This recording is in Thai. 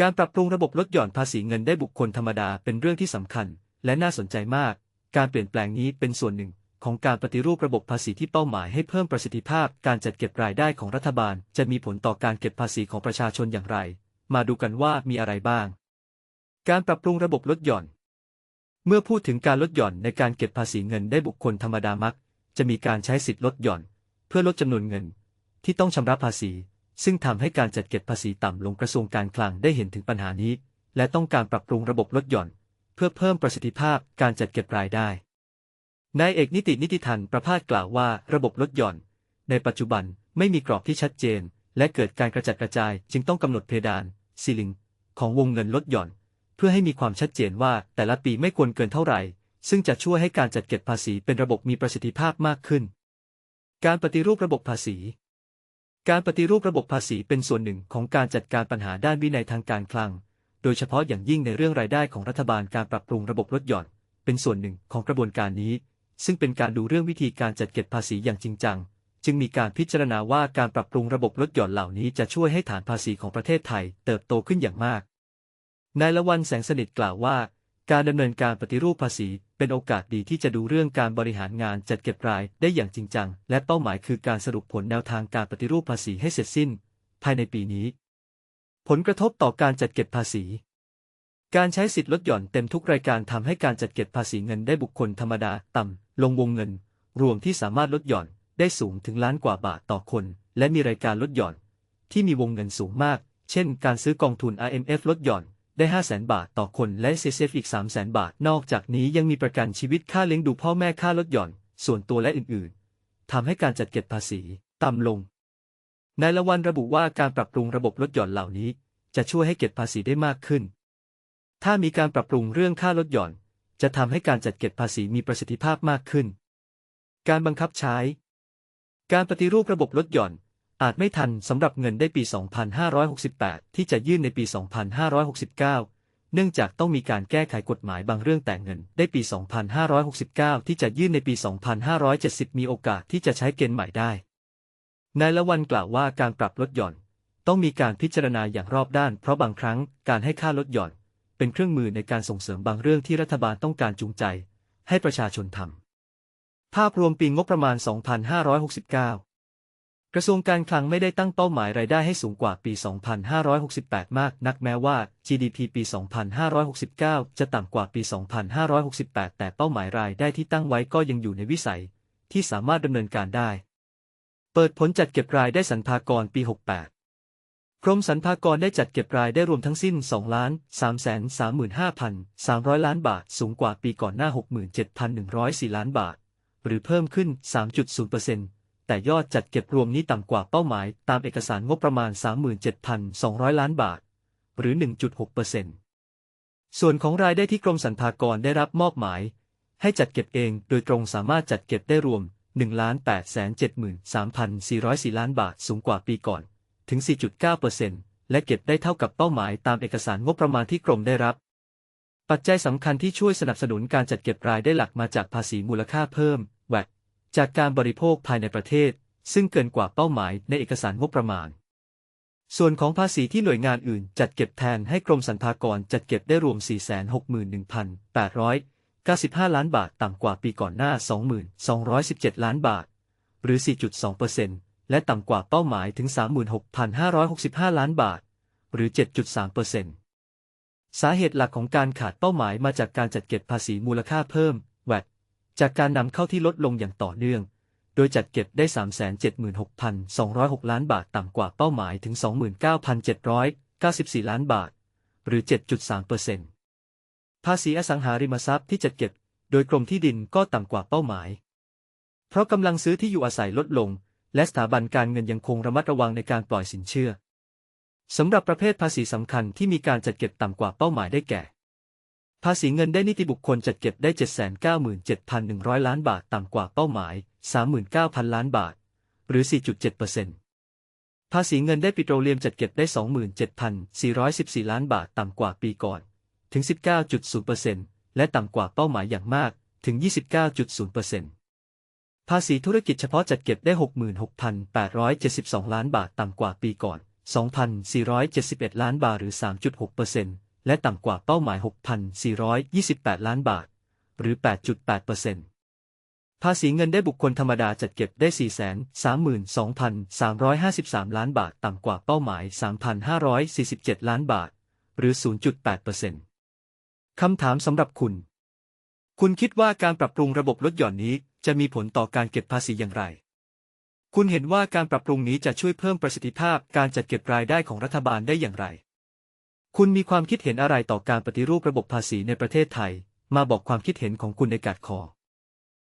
การปรับปรุงระบบลดหย่อนภาษีเงินได้บุคคลธรรมดาเป็นเรื่องที่สำคัญ และน่าสนใจมาก การเปลี่ยนแปลงนี้เป็นส่วนหนึ่ง ของการปฏิรูประบบภาษีที่เป้าหมายให้เพิ่มประสิทธิภาพการจัดเก็บรายได้ของรัฐบาล จะมีผลต่อการเก็บภาษีของประชาชนอย่างไร มาดูกันว่ามีอะไรบ้าง การปรับปรุงระบบลดหย่อน เมื่อพูดถึงการลดหย่อนในการเก็บภาษีเงินได้บุคคลธรรมดามัก จะมีการใช้สิทธิลดหย่อน เพื่อลดจำนวนเงิน ที่ต้องชำระภาษี ซึ่งทำให้การจัดเก็บภาษีต่ำลงกระทรวงการคลังได้เห็นถึงปัญหานี้ และต้องการปรับปรุงระบบลดหย่อน เพื่อเพิ่มประสิทธิภาพการจัดเก็บรายได้นายเอกนิตินิติทันประพาสกล่าวว่าระบบลดหย่อน ในปัจจุบันไม่มีกรอบที่ชัดเจน และเกิดการกระจัดกระจาย จึงต้องกำหนดเพดานซีลิงของวงเงินลดหย่อน เพื่อให้มีความชัดเจนว่าแต่ละปีไม่ควรเกินเท่าไหร่ ซึ่งจะช่วยให้การจัดเก็บภาษีเป็นระบบมีประสิทธิภาพมากขึ้น การปฏิรูประบบภาษี การปฏิรูประบบภาษีเป็นส่วนหนึ่งของการจัดการปัญหาด้านวินัยทางการคลัง โดยเฉพาะอย่างยิ่งในเรื่องรายได้ของรัฐบาลการปรับปรุงระบบลดหย่อน เป็นส่วนหนึ่งของกระบวนการนี้ ซึ่งเป็นการดูเรื่องวิธีการจัดเก็บภาษีอย่างจริงจัง จึงมีการพิจารณาว่าการปรับปรุงระบบลดหย่อนเหล่านี้จะช่วยให้ฐานภาษีของประเทศไทย เติบโตขึ้นอย่างมาก นายละวันแสงสนิทกล่าวว่า การดำเนินการปฏิรูปภาษี เป็นโอกาสดีที่จะดูเรื่องการบริหารงานจัดเก็บรายได้อย่างจริงจัง และเป้าหมายคือการสรุปผลแนวทางการปฏิรูปภาษีให้เสร็จสิ้น ภายในปีนี้ ผลกระทบต่อการจัดเก็บภาษี การใช้สิทธิลดหย่อนเต็มทุกรายการทำให้การจัดเก็บภาษีเงินได้บุคคลธรรมดาต่ำลงวงเงิน รวมที่สามารถลดหย่อนได้สูงถึงล้านกว่าบาทต่อคน และมีรายการลดหย่อน ที่มีวงเงินสูงมาก เช่น การซื้อกองทุน IMF ลดหย่อน ได้ 5 0 0แสนบาทต่อคนและ CCF อีก 3 0 0แสนบาท นอกจากนี้ยังมีประกันชีวิตค่าเลี้ยงดูพ่อแม่ค่าลดหย่อน ส่วนตัวและอื่นๆทำให้การจัดเก็บภาษีต่ำลงนายละวันระบุว่าการปรับปรุงระบบลดหย่อนเหล่านี้ จะช่วยให้เก็บภาษีได้มากขึ้น ถ้ามีการปรับปรุงเรื่องค่าลดหย่อน จะทำให้การจัดเก็บภาษีมีประสิทธิภาพมากขึ้น การบังคับใช้ การปฏิรูประบบลดหย่อน อาจไม่ทันสำหรับเงินได้ปี 2568 ที่จะยื่นในปี 2569 เนื่องจากต้องมีการแก้ไขกฎหมายบางเรื่องแต่เงินได้ปี 2569 ที่จะยื่นในปี 2570 มีโอกาสที่จะใช้เกณฑ์ใหม่ได้ นายละวันกล่าวว่าการปรับลดหย่อน ต้องมีการพิจารณาอย่างรอบด้าน เพราะบางครั้งการให้ค่าลดหย่อน เป็นเครื่องมือในการส่งเสริมบางเรื่องที่รัฐบาลต้องการจูงใจ ให้ประชาชนทำภาพรวมปีงบประมาณ 2569 กระทรวงการคลังไม่ได้ตั้งเป้าหมายรายได้ให้สูงกว่าปี 2568 มากนักแม้ว่า GDP ปี 2569 จะต่ำกว่าปี 2568 แต่เป้าหมายรายได้ที่ตั้งไว้ก็ยังอยู่ในวิสัย ที่สามารถดำเนินการได้ เปิดผลจัดเก็บรายได้สรรพากรปี 68 กรมสรรพากรได้จัดเก็บรายได้รวมทั้งสิ้น 2 ล้าน 335,300 ล้านบาท สูงกว่าปีก่อนหน้า 67,104 ล้านบาท หรือเพิ่มขึ้น 3.0% แต่ยอดจัดเก็บรวมนี้ต่ำกว่าเป้าหมายตามเอกสารงบประมาณ 37,200 ล้านบาท หรือ 1.6%ส่วนของรายได้ที่กรมสรรพากรได้รับมอบหมาย ให้จัดเก็บเองโดยตรงสามารถจัดเก็บได้รวม 1,873,404 ล้านบาทสูงกว่าปีก่อน ถึง 4.9%และเก็บได้เท่ากับเป้าหมายตามเอกสารงบประมาณที่กรมได้รับ ปัจจัยสำคัญที่ช่วยสนับสนุนการจัดเก็บรายได้หลักมาจากภาษีมูลค่าเพิ่ม จากการบริโภคภายในประเทศ ซึ่งเกินกว่าเป้าหมายในเอกสารงบประมาณ ส่วนของภาษีที่หน่วยงานอื่นจัดเก็บแทนให้กรมสรรพากรจัดเก็บได้รวม 461,895 ล้านบาทต่ำกว่าปีก่อนหน้า 2217 ล้านบาท หรือ 4.2%และต่ำกว่าเป้าหมายถึง 36,565 ล้านบาท หรือ 7.3%สาเหตุหลักของการขาดเป้าหมายมาจากการจัดเก็บภาษีมูลค่าเพิ่ม จากการนำเข้าที่ลดลงอย่างต่อเนื่อง โดยจัดเก็บได้ 376,206 ล้านบาทต่ำกว่าเป้าหมายถึง 29,794 ล้านบาท หรือ 7.3%ภาษีอสังหาริมทรัพย์ที่จัดเก็บ โดยกรมที่ดินก็ต่ำกว่าเป้าหมาย เพราะกำลังซื้อที่อยู่อาศัยลดลง และสถาบันการเงินยังคงระมัดระวังในการปล่อยสินเชื่อสำหรับประเภทภาษีสำคัญที่มีการจัดเก็บต่ำกว่าเป้าหมายได้แก่ ภาษีเงินได้นิติบุคคลจัดเก็บได้ 797,100 ล้านบาทต่ำกว่าเป้าหมาย 39,000 ล้านบาท หรือ 4.7%ภาษีเงินได้ปิโตรเลียมจัดเก็บได้ 27,414 ล้านบาทต่ำกว่าปีก่อน ถึง 19.0%และต่ำกว่าเป้าหมายอย่างมาก ถึง 29.0%ภาษีธุรกิจเฉพาะจัดเก็บได้ 66,872 ล้านบาทต่ำกว่าปีก่อน 2,471 ล้านบาทหรือ 3.6% และต่ำกว่าเป้าหมาย 6,428 ล้านบาท หรือ 8.8%ภาษีเงินได้บุคคลธรรมดาจัดเก็บได้ 432,353 ล้านบาท ต่ำกว่าเป้าหมาย 3,547 ล้านบาท หรือ 0.8%คำถามสำหรับคุณ คุณคิดว่าการปรับปรุงระบบลดหย่อนนี้จะมีผลต่อการเก็บภาษีอย่างไรคุณเห็นว่าการปรับปรุงนี้จะช่วยเพิ่มประสิทธิภาพการจัดเก็บรายได้ของรัฐบาลได้อย่างไร คุณมีความคิดเห็นอะไรต่อการปฏิรูประบบภาษีในประเทศไทย มาบอกความคิดเห็นของคุณในกาดคอ